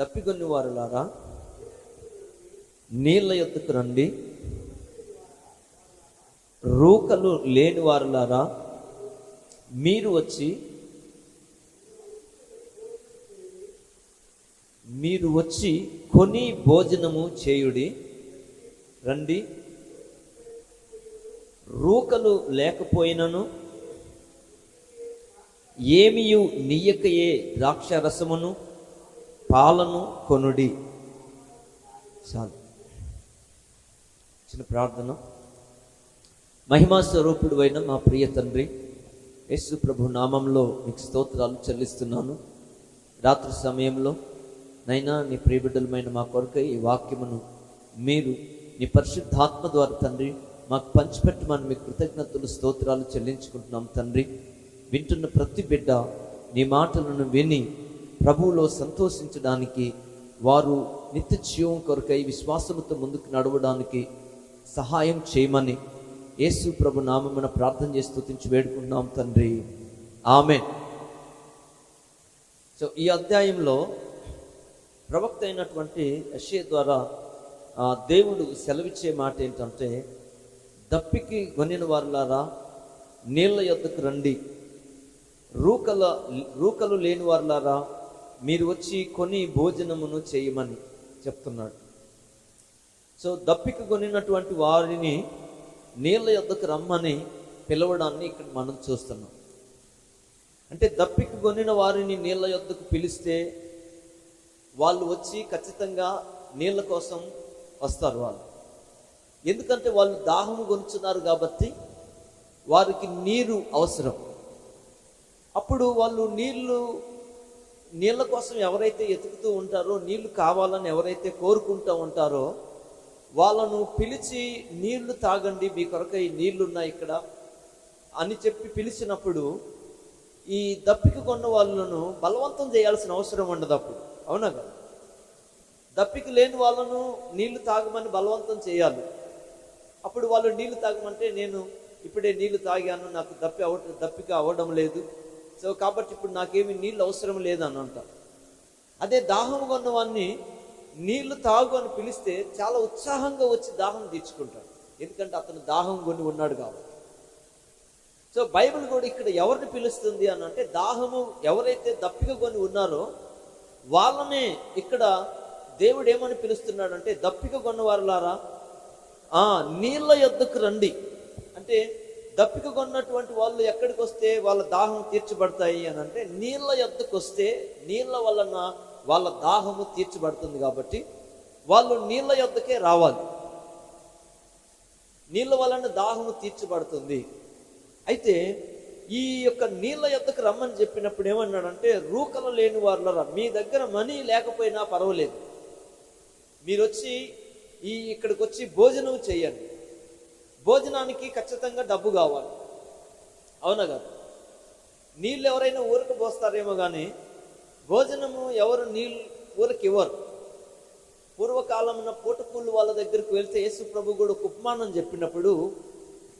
దప్పిగొన్ని వారులారా నీళ్ళ ఎత్తుకు రండి. రూకలు లేని వారులారా మీరు వచ్చి మీరు వచ్చి కొని భోజనము చేయుడి రండి. రూకలు లేకపోయినను ఏమియు నీయకయే ద్రాక్షరసమును పాలను కొనుడి. చాలు. చిన్న ప్రార్థన. మహిమా స్వరూపుడు అయిన మా ప్రియ తండ్రి యేసు ప్రభు నామంలో మీకు స్తోత్రాలు చెల్లిస్తున్నాను. రాత్రి సమయంలో నైనా నీ ప్రియబిడ్డలమైన మా కొరకై ఈ వాక్యమును మీరు నీ పరిశుద్ధాత్మ ద్వారా తండ్రి మాకు పంచిపెట్టమని మీ కృతజ్ఞతలు స్తోత్రాలు చెల్లించుకుంటున్నాం తండ్రి. వింటున్న ప్రతి బిడ్డ నీ మాటలను విని ప్రభువులో సంతోషించడానికి వారు నిత్య జీవం కొరకై విశ్వాసముతో ముందుకు నడవడానికి సహాయం చేయమని యేసు ప్రభు నామమున ప్రార్థన చేసి స్థుతించి వేడుకుంటున్నాం తండ్రి. ఆమె సో ఈ అధ్యాయంలో ప్రవక్త అయినటువంటి యషే ద్వారా ఆ, దేవుడు సెలవిచ్చే మాట ఏంటంటే దప్పికి గొనిన వారులారా నీళ్ళ యొద్దకు రండి. రూకల రూకలు లేని వారులారా మీరు వచ్చి కొని భోజనమును చేయమని చెప్తున్నాడు. సో దప్పిక కొనినటువంటి వారిని నీళ్ళ యొద్దకు రమ్మని పిలవడాన్ని ఇక్కడ మనం చూస్తున్నాం. అంటే దప్పిక కొనిన వారిని నీళ్ళ యొద్దకు పిలిస్తే వాళ్ళు వచ్చి ఖచ్చితంగా నీళ్ళ కోసం వస్తారు వాళ్ళు. ఎందుకంటే వాళ్ళు దాహము గొనుచున్నారు కాబట్టి వారికి నీరు అవసరం. అప్పుడు వాళ్ళు నీళ్ళు నీళ్ళ కోసం ఎవరైతే ఎతుకుతూ ఉంటారో నీళ్ళు కావాలని ఎవరైతే కోరుకుంటూ ఉంటారో వాళ్ళను పిలిచి నీళ్ళు తాగండి మీ కొరకై నీళ్ళు ఉన్నాయి ఇక్కడ అని చెప్పి పిలిచినప్పుడు ఈ దప్పిక కొన్న వాళ్ళను బలవంతం చేయాల్సిన అవసరం ఉండదు అప్పుడు. అవునా కదా? దప్పికి లేని వాళ్ళను నీళ్ళు తాగమని బలవంతం చేయాలి. అప్పుడు వాళ్ళు నీళ్ళు తాగమంటే నేను ఇప్పుడే నీళ్ళు తాగాను నాకు దప్పి అవ దప్పిక అవ్వడం లేదు. సో కాబట్టి ఇప్పుడు నాకేమి నీళ్ళు అవసరం లేదు అని అదే దాహం కొన్నవాన్ని నీళ్ళు తాగు అని పిలిస్తే చాలా ఉత్సాహంగా వచ్చి దాహం తీర్చుకుంటాడు. ఎందుకంటే అతను దాహం కొని ఉన్నాడు కాబట్టి. సో బైబిల్ కూడా ఇక్కడ ఎవరిని పిలుస్తుంది అని అంటే దాహము ఎవరైతే దప్పిక కొని ఉన్నారో వాళ్ళనే ఇక్కడ దేవుడు ఏమని పిలుస్తున్నాడంటే దప్పిక కొన్నవారులారా ఆ నీళ్ళ యొద్దకు రండి. అంటే దప్పిక కొన్నటువంటి వాళ్ళు ఎక్కడికి వస్తే వాళ్ళ దాహం తీర్చబడతాయి అని అంటే నీళ్ళ ఎద్దకు వస్తే నీళ్ళ వలన వాళ్ళ దాహము తీర్చబడుతుంది కాబట్టి వాళ్ళు నీళ్ళ యొద్దకే రావాలి. నీళ్ళ వలన దాహము తీర్చబడుతుంది. అయితే ఈ యొక్క నీళ్ళ యొద్దకు రమ్మని చెప్పినప్పుడు ఏమన్నాడంటే రూకలు లేని వారులరా మీ దగ్గర మనీ లేకపోయినా పర్వాలేదు. మీరు వచ్చి ఈ ఇక్కడికి వచ్చి భోజనం చేయండి. భోజనానికి ఖచ్చితంగా డబ్బు కావాలి. అవునా కదా? నీళ్ళు ఎవరైనా ఊరికి పోస్తారేమో కానీ భోజనము ఎవరు నీళ్ళు ఊరికి ఇవ్వరు. పూర్వకాలమున పూటకూళ్ళు వాళ్ళ దగ్గరికి వెళ్తే యేసు ప్రభు కూడా ఒక ఉపమానం చెప్పినప్పుడు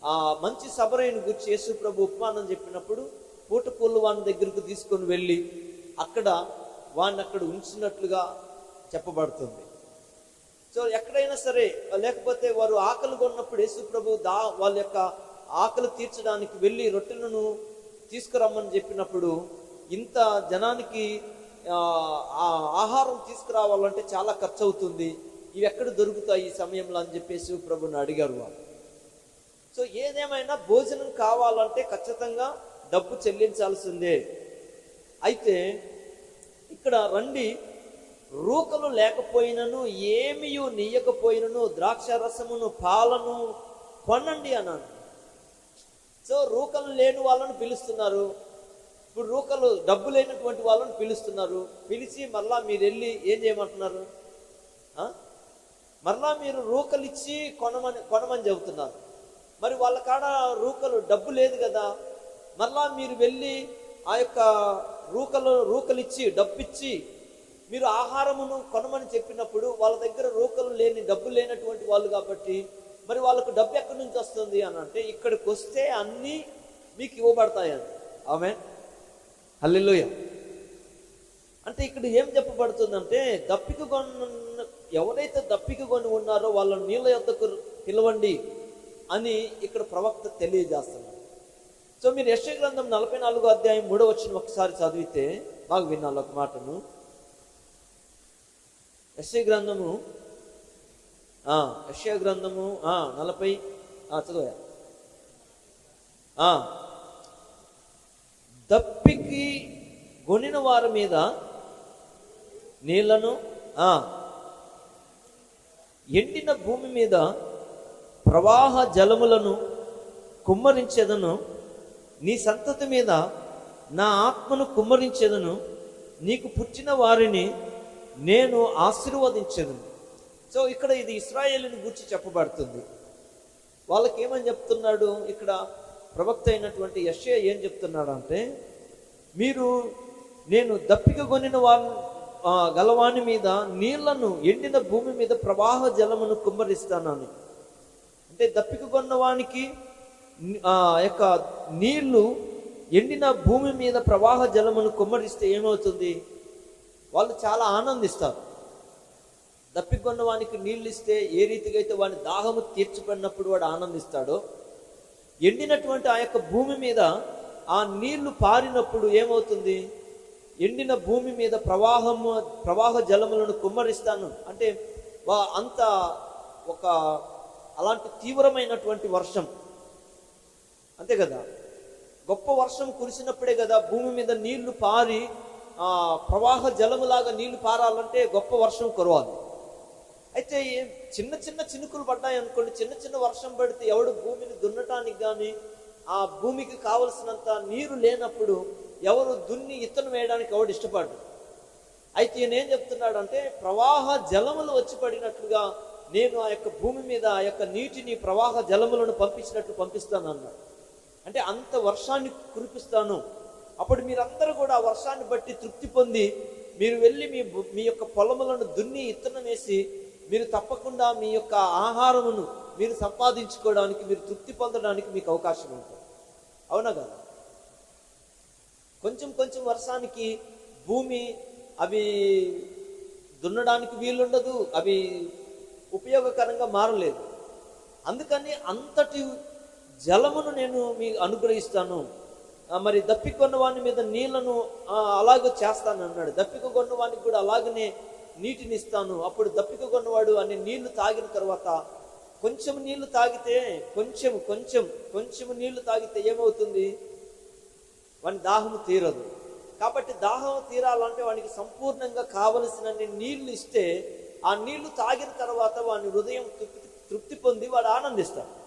ఆ మంచి సబరైన గురించి యేసు ప్రభు ఉపమానం చెప్పినప్పుడు పూటకూళ్ళు వాని దగ్గరకు తీసుకొని వెళ్ళి అక్కడ వాడిని అక్కడ ఉంచినట్లుగా చెప్పబడుతుంది. సో ఎక్కడైనా సరే లేకపోతే వారు ఆకలి కొన్నప్పుడు యేసుప్రభు దా వాళ్ళ యొక్క ఆకలి తీర్చడానికి వెళ్ళి రొట్టెలను తీసుకురమ్మని చెప్పినప్పుడు ఇంత జనానికి ఆహారం తీసుకురావాలంటే చాలా ఖర్చు అవుతుంది ఇవి ఎక్కడ దొరుకుతాయి ఈ సమయంలో అని చెప్పేసి ప్రభుని అడిగారు వాళ్ళు. సో ఏదేమైనా భోజనం కావాలంటే ఖచ్చితంగా డబ్బు చెల్లించాల్సిందే. అయితే ఇక్కడ రండి రూకలు లేకపోయినను ఏమియు నీయకపోయినను ద్రాక్ష రసమును పాలను కొనండి అన్నాను. సో రూకలు లేని వాళ్ళని పిలుస్తున్నారు. ఇప్పుడు రూకలు డబ్బు లేనటువంటి వాళ్ళని పిలుస్తున్నారు. పిలిచి మరలా మీరు వెళ్ళి ఏం చేయమంటున్నారు? మరలా మీరు రూకలు ఇచ్చి కొనమని కొనమని చెబుతున్నారు. మరి వాళ్ళ కాడ రూకలు డబ్బు లేదు కదా. మరలా మీరు వెళ్ళి ఆ యొక్క రూకలు రూకలిచ్చి డబ్బు ఇచ్చి మీరు ఆహారమును కొనమని చెప్పినప్పుడు వాళ్ళ దగ్గర రూకలు లేని డబ్బు లేనటువంటి వాళ్ళు కాబట్టి మరి వాళ్ళకు డబ్బు ఎక్కడి నుంచి వస్తుంది అని అంటే ఇక్కడికి వస్తే అన్నీ మీకు ఇవ్వబడతాయని. ఆమె హల్లెలూయ. అంటే ఇక్కడ ఏం చెప్పబడుతుందంటే దప్పిక కొన్న ఎవరైతే దప్పిక కొని ఉన్నారో వాళ్ళ నీళ్ళ యొద్దకు పిలవండి అని ఇక్కడ ప్రవక్త తెలియజేస్తున్నారు సో మీరు యశ గ్రంథం నలభై నాలుగో అధ్యాయం మూడో వచ్చిన ఒకసారి చదివితే బాగా విన్నాను ఒక మాటను. యశ గ్రంథము ఆ, గ్రంథము నలభై ఆ, దప్పికి గొనిన వారి మీద నీళ్ళను ఎండిన భూమి మీద ప్రవాహ జలములను కుమ్మరించేదను నీ సంతతి మీద నా ఆత్మను కుమ్మరించేదను నీకు పుట్టిన వారిని నేను ఆశీర్వదించను. సో ఇక్కడ ఇది ఇస్రాయేలుని గురించి చెప్పబడుతుంది. వాళ్ళకి ఏమని చెప్తున్నాడు? ఇక్కడ ప్రవక్త అయినటువంటి యశ్య ఏం చెప్తున్నాడు అంటే మీరు నేను దప్పిక కొనిన వారి గలవాణి మీద నీళ్ళను ఎండిన భూమి మీద ప్రవాహ జలమును కుమ్మరిస్తానని. అంటే దప్పిక కొన్నవానికి ఆ యొక్క నీళ్ళు ఎండిన భూమి మీద ప్రవాహ జలమును కుమ్మరిస్తే ఏమవుతుంది? వాళ్ళు చాలా ఆనందిస్తారు. దప్పికొన్న వానికి నీళ్ళు ఇస్తే ఏ రీతిగా అయితే వాని దాహము తీర్చిపడినప్పుడు వాడు ఆనందిస్తాడో ఎండినటువంటి ఆ యొక్క భూమి మీద ఆ నీళ్ళు పారినప్పుడు ఏమవుతుంది? ఎండిన భూమి మీద ప్రవాహము ప్రవాహ జలములను కుమ్మరిస్తాను. అంటే వా అంత ఒక అలాంటి తీవ్రమైనటువంటి వర్షం. అంతే కదా? గొప్ప వర్షం కురిసినప్పుడే కదా భూమి మీద నీళ్ళు పారి ప్రవాహ జలములాగా నీళ్ళు పారాలంటే గొప్ప వర్షం కురవాలి. అయితే చిన్న చిన్న చినుకులు పడ్డాయి అనుకోండి చిన్న చిన్న వర్షం పడితే ఎవడు భూమిని దున్నటానికి కానీ ఆ భూమికి కావలసినంత నీరు లేనప్పుడు ఎవరు దున్ని ఇత్తనం వేయడానికి ఎవడు ఇష్టపడ్డు. అయితే ఈయన ఏం చెప్తున్నాడంటే ప్రవాహ జలములు వచ్చి పడినట్లుగా నేను ఆ యొక్క భూమి మీద ఆ యొక్క నీటిని ప్రవాహ జలములను పంపించినట్లు పంపిస్తాను అన్నాడు అంటే అంత వర్షాన్ని కురిపిస్తాను. అప్పుడు మీరందరూ కూడా ఆ వర్షాన్ని బట్టి తృప్తి పొంది మీరు వెళ్ళి మీ మీ యొక్క పొలములను దున్ని ఇత్తనం వేసి మీరు తప్పకుండా మీ యొక్క ఆహారమును మీరు సంపాదించుకోవడానికి మీరు తృప్తి పొందడానికి మీకు అవకాశం ఉంటుంది. అవునా కదా? కొంచెం కొంచెం వర్షానికి భూమి అవి దున్నడానికి వీలుండదు అవి ఉపయోగకరంగా మారలేదు. అందుకని అంతటి జలమును నేను మీకు అనుగ్రహిస్తాను. మరి దప్పికొన్న వాని మీద నీళ్ళను అలాగే చేస్తాను అన్నాడు. దప్పిక కొన్నవానికి కూడా అలాగనే నీటిని ఇస్తాను. అప్పుడు దప్పిక కొన్నవాడు అనే నీళ్ళు తాగిన తర్వాత కొంచెం నీళ్ళు తాగితే కొంచెం కొంచెం కొంచెం నీళ్ళు తాగితే ఏమవుతుంది? వాని దాహము తీరదు. కాబట్టి దాహం తీరాలంటే వానికి సంపూర్ణంగా కావలసినన్ని నీళ్ళు ఇస్తే ఆ నీళ్ళు తాగిన తర్వాత వాని హృదయం తృప్తి తృప్తి పొంది వాడు ఆనందిస్తాడు.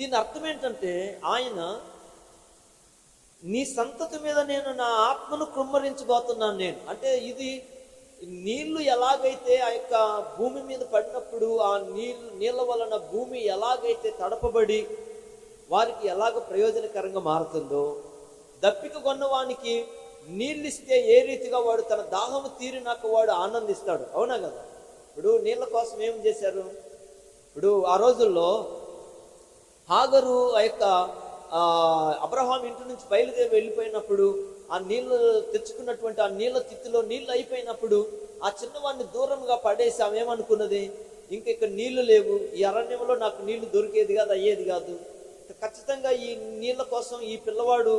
దీని అర్థం ఏంటంటే ఆయన నీ సంతతి మీద నేను నా ఆత్మను కృమ్మరించబోతున్నాను నేను. అంటే ఇది నీళ్ళు ఎలాగైతే ఆ యొక్క భూమి మీద పడినప్పుడు ఆ నీళ్ళు నీళ్ళ వలన భూమి ఎలాగైతే తడపబడి వారికి ఎలాగ ప్రయోజనకరంగా మారుతుందో దప్పిక కొన్నవానికి నీళ్ళు ఇస్తే ఏ రీతిగా వాడు తన దాహము తీరినాక వాడు ఆనందిస్తాడు. అవునా కదా? ఇప్పుడు నీళ్ళ కోసం ఏం చేశారు? ఇప్పుడు ఆ రోజుల్లో హాగరు ఆ యొక్క అబ్రహాం ఇంటి నుంచి బయలుదేరి వెళ్ళిపోయినప్పుడు ఆ నీళ్ళు తెచ్చుకున్నటువంటి ఆ నీళ్ళ తిత్తిలో నీళ్ళు అయిపోయినప్పుడు ఆ చిన్నవాడిని దూరంగా పడేసి ఆమె ఏమనుకున్నది? ఇంక ఇక్కడ నీళ్ళు లేవు ఈ అరణ్యంలో నాకు నీళ్ళు దొరికేది కాదు అయ్యేది కాదు. ఖచ్చితంగా ఈ నీళ్ళ కోసం ఈ పిల్లవాడు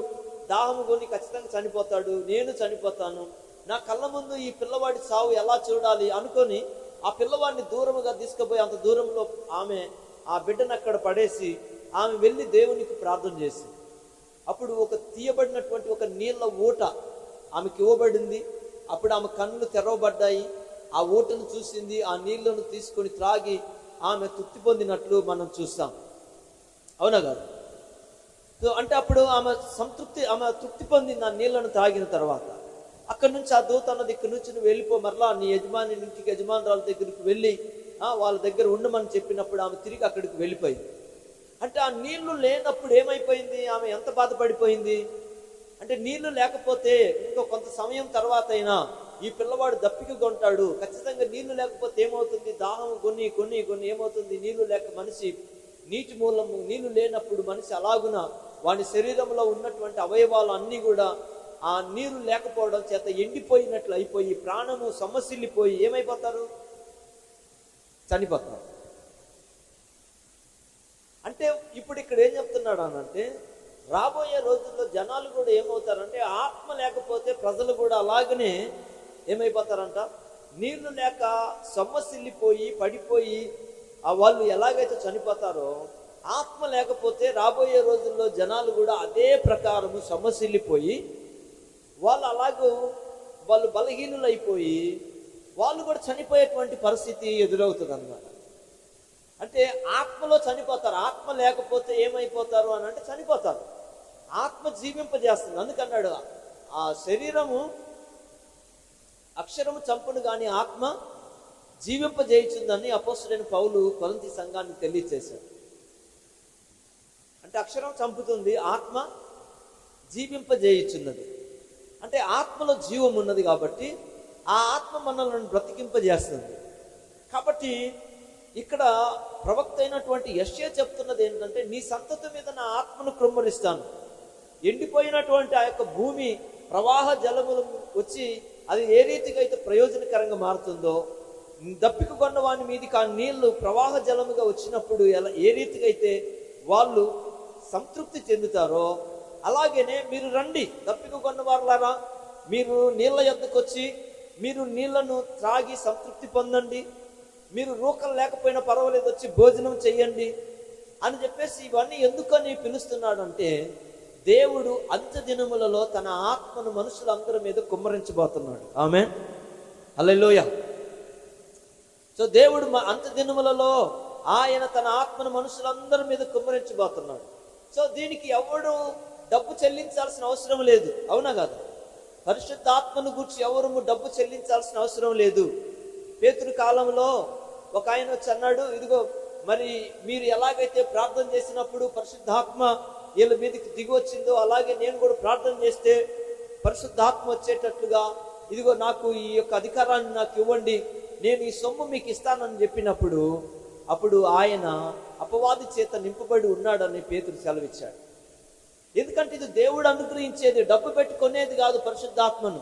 దాహము కొని ఖచ్చితంగా చనిపోతాడు నేను చనిపోతాను. నా కళ్ళ ముందు ఈ పిల్లవాడి సావు ఎలా చూడాలి? అనుకొని ఆ పిల్లవాడిని దూరముగా తీసుకుపోయి అంత దూరంలో ఆమె ఆ బిడ్డను అక్కడ పడేసి ఆమె వెళ్ళి దేవునికి ప్రార్థన చేసి అప్పుడు ఒక తీయబడినటువంటి ఒక నీళ్ళ ఊట ఆమెకి ఇవ్వబడింది. అప్పుడు ఆమె కన్నులు తెరవబడ్డాయి. ఆ ఊటను చూసింది. ఆ నీళ్ళను తీసుకొని త్రాగి ఆమె తృప్తి పొందినట్లు మనం చూస్తాం. అవునా కాదు? అంటే అప్పుడు ఆమె సంతృప్తి ఆమె తృప్తి పొందింది ఆ నీళ్ళను తాగిన తర్వాత. అక్కడి నుంచి ఆ దూత అన్నది ఇక్కడి నుంచి నువ్వు వెళ్ళిపో మరలా నీ యజమాని ఇంటికి యజమానురాల దగ్గరికి వెళ్ళి వాళ్ళ దగ్గర ఉండమని చెప్పినప్పుడు ఆమె తిరిగి అక్కడికి వెళ్ళిపోయింది. అంటే ఆ నీళ్ళు లేనప్పుడు ఏమైపోయింది? ఆమె ఎంత బాధపడిపోయింది? అంటే నీళ్ళు లేకపోతే ఇంకో కొంత సమయం తర్వాత అయినా ఈ పిల్లవాడు దప్పిక కొంటాడు. ఖచ్చితంగా నీళ్ళు లేకపోతే ఏమవుతుంది? దాహం కొన్ని కొన్ని కొన్ని ఏమవుతుంది? నీళ్ళు లేక మనిషి నీటి మూలము నీళ్ళు లేనప్పుడు మనిషి అలాగున వాని శరీరంలో ఉన్నటువంటి అవయవాలు అన్నీ కూడా ఆ నీరు లేకపోవడం చేత ఎండిపోయినట్లు అయిపోయి ప్రాణము సమస్యలిపోయి ఏమైపోతారు? చనిపోతారు. అంటే ఇప్పుడు ఇక్కడ ఏం చెప్తున్నాడు అనంటే రాబోయే రోజుల్లో జనాలు కూడా ఏమవుతారంటే ఆత్మ లేకపోతే ప్రజలు కూడా అలాగనే ఏమైపోతారంట? నీళ్ళు లేక సొమ్మసిల్లిపోయి పడిపోయి వాళ్ళు ఎలాగైతే చనిపోతారో ఆత్మ లేకపోతే రాబోయే రోజుల్లో జనాలు కూడా అదే ప్రకారము సొమ్మసిల్లిపోయి వాళ్ళు అలాగూ వాళ్ళు బలహీనులైపోయి వాళ్ళు కూడా చనిపోయేటువంటి పరిస్థితి ఎదురవుతుంది అన్నమాట అంటే ఆత్మలో చనిపోతారు. ఆత్మ లేకపోతే ఏమైపోతారు అని అంటే చనిపోతారు. ఆత్మ జీవింపజేస్తుంది. అందుకన్నాడు ఆ శరీరము అక్షరము చంపును కానీ ఆత్మ జీవింపజేయుచుందని అపోసుడైన పౌలు కొలంతి సంఘాన్ని తెలియచేశాడు. అంటే అక్షరం చంపుతుంది ఆత్మ జీవింపజేయుచున్నది. అంటే ఆత్మలో జీవం ఉన్నది కాబట్టి ఆ ఆత్మ మనల్ని బ్రతికింపజేస్తుంది. కాబట్టి ఇక్కడ ప్రవక్త అయినటువంటి యశ్య చెప్తున్నది ఏంటంటే నీ సంతతి మీద నా ఆత్మను కృమ్మరిస్తాను ఎండిపోయినటువంటి ఆ యొక్క భూమి ప్రవాహ జలములు వచ్చి అది ఏ రీతిగా అయితే ప్రయోజనకరంగా మారుతుందో దప్పిక కొన్న వాని మీదకి ఆ నీళ్ళు ప్రవాహ జలముగా వచ్చినప్పుడు ఎలా ఏ రీతిగా అయితే వాళ్ళు సంతృప్తి చెందుతారో అలాగనే మీరు రండి దప్పిక కొన్న వారులారా మీరు నీళ్ళ ఎద్దకొచ్చి వచ్చి మీరు నీళ్ళను త్రాగి సంతృప్తి పొందండి. మీరు రూకలు లేకపోయినా పర్వాలేదు వచ్చి భోజనం చెయ్యండి అని చెప్పేసి ఇవన్నీ ఎందుకని పిలుస్తున్నాడు అంటే దేవుడు అంత్య దినములలో తన ఆత్మను మనుషులందరి మీద కుమ్మరించబోతున్నాడు. ఆమె అల్లెలోయ సో దేవుడు మా అంత్య దినములలో ఆయన తన ఆత్మను మనుషులందరి మీద కుమ్మరించబోతున్నాడు. సో దీనికి ఎవడు డబ్బు చెల్లించాల్సిన అవసరం లేదు. అవునా కదా? పరిశుద్ధ ఆత్మను గురించి ఎవరు డబ్బు చెల్లించాల్సిన అవసరం లేదు. పేతురు కాలంలో ఒక ఆయన వచ్చి అన్నాడు ఇదిగో మరి మీరు ఎలాగైతే ప్రార్థన చేసినప్పుడు పరిశుద్ధాత్మ వీళ్ళ మీదకి దిగి వచ్చిందో అలాగే నేను కూడా ప్రార్థన చేస్తే పరిశుద్ధాత్మ వచ్చేటట్లుగా ఇదిగో నాకు ఈ యొక్క అధికారాన్ని నాకు ఇవ్వండి నేను ఈ సొమ్ము మీకు ఇస్తానని చెప్పినప్పుడు అప్పుడు ఆయన అపవాది చేత నింపబడి ఉన్నాడని పేతురు సెలవిచ్చాడు. ఎందుకంటే ఇది దేవుడు అనుగ్రహించేది డబ్బు పెట్టి కొనేది కాదు పరిశుద్ధాత్మను.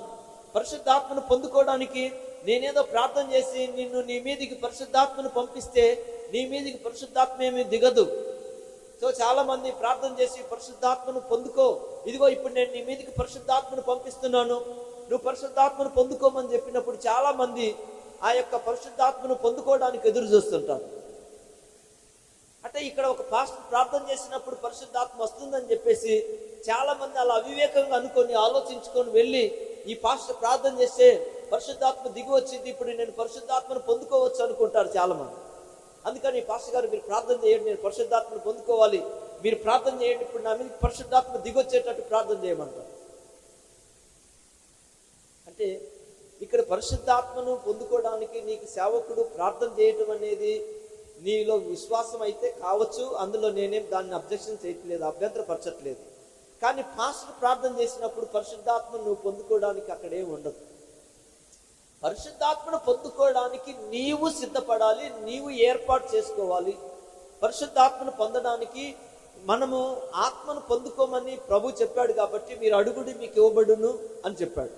పరిశుద్ధాత్మను పొందుకోవడానికి నేనేదో ప్రార్థన చేసి నిన్ను నీ మీదికి పరిశుద్ధాత్మను పంపిస్తే నీ మీదికి పరిశుద్ధాత్మ ఏమీ దిగదు. సో చాలా మంది ప్రార్థన చేసి పరిశుద్ధాత్మను పొందుకో. ఇదిగో ఇప్పుడు నేను నీ మీదికి పరిశుద్ధాత్మను పంపిస్తున్నాను. నువ్వు పరిశుద్ధాత్మను పొందుకోమని చెప్పినప్పుడు చాలా మంది ఆ యొక్క పరిశుద్ధాత్మను పొందుకోవడానికి ఎదురు చూస్తుంటారు. అంటే ఇక్కడ ఒక పాస్టర్ ప్రార్థన చేసినప్పుడు పరిశుద్ధాత్మ వస్తుందని చెప్పేసి చాలా మంది అలా అవివేకంగా అనుకొని ఆలోచించుకొని వెళ్ళి ఈ పాస్టర్ ప్రార్థన చేస్తే పరిశుద్ధాత్మ దిగి వచ్చింది ఇప్పుడు నేను పరిశుద్ధాత్మను పొందుకోవచ్చు అనుకుంటారు చాలా మంది అందుకని ఈ పాస్టర్ గారు మీరు ప్రార్థన చేయండి నేను పరిశుద్ధాత్మను పొందుకోవాలి. మీరు ప్రార్థన చేయండి ఇప్పుడు నా మీద పరిశుద్ధాత్మ దిగొచ్చేటట్టు ప్రార్థన చేయమంటారు. అంటే ఇక్కడ పరిశుద్ధాత్మను పొందుకోవడానికి నీకు సేవకుడు ప్రార్థన చేయటం అనేది నీలో విశ్వాసం అయితే కావచ్చు అందులో నేనేం దాన్ని అబ్జెక్షన్ చేయట్లేదు అభ్యంతరపరచట్లేదు. కానీ పాస్టర్ ప్రార్థన చేసినప్పుడు పరిశుద్ధాత్మను నువ్వు పొందుకోవడానికి అక్కడే ఉండదు. పరిశుద్ధాత్మను పొందుకోవడానికి నీవు సిద్ధపడాలి నీవు ఏర్పాటు చేసుకోవాలి. పరిశుద్ధాత్మను పొందడానికి మనము ఆత్మను పొందుకోమని ప్రభు చెప్పాడు కాబట్టి మీరు అడుగుడి మీకు ఇవ్వబడును అని చెప్పాడు.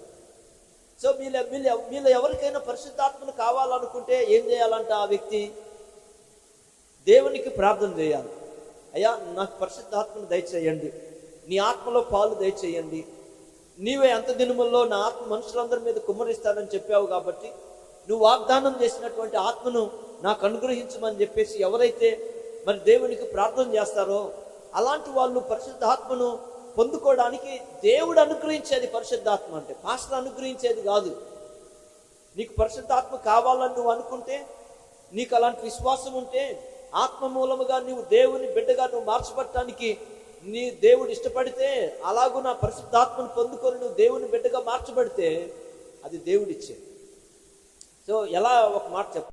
సో వీళ్ళ వీళ్ళ వీళ్ళ ఎవరికైనా పరిశుద్ధాత్మను కావాలనుకుంటే ఏం చేయాలంట ఆ వ్యక్తి? దేవునికి ప్రార్థన చేయాలి. అయ్యా నాకు పరిశుద్ధాత్మను దయచేయండి. నీ ఆత్మలో పాలు దయచేయండి. నీవే అంత దినముల్లో నా ఆత్మ మనుషులందరి మీద కుమ్మరిస్తానని చెప్పావు కాబట్టి నువ్వు వాగ్దానం చేసినటువంటి ఆత్మను నాకు అనుగ్రహించమని చెప్పేసి ఎవరైతే మరి దేవునికి ప్రార్థన చేస్తారో అలాంటి వాళ్ళు పరిశుద్ధాత్మను పొందుకోవడానికి దేవుడు అనుగ్రహించేది పరిశుద్ధాత్మ అంటే పాస్టర్ అనుగ్రహించేది కాదు. నీకు పరిశుద్ధాత్మ కావాలని నువ్వు అనుకుంటే నీకు అలాంటి విశ్వాసం ఉంటే ఆత్మ మూలముగా నువ్వు దేవుని బిడ్డగా నువ్వు మార్చబట్టడానికి నీ దేవుడు ఇష్టపడితే అలాగూ నా పరిశుద్ధాత్మను పొందుకొని నువ్వు దేవుని బిడ్డగా మార్చబడితే అది దేవుడిచ్చే సో ఎలా ఒక మాట చెప్ప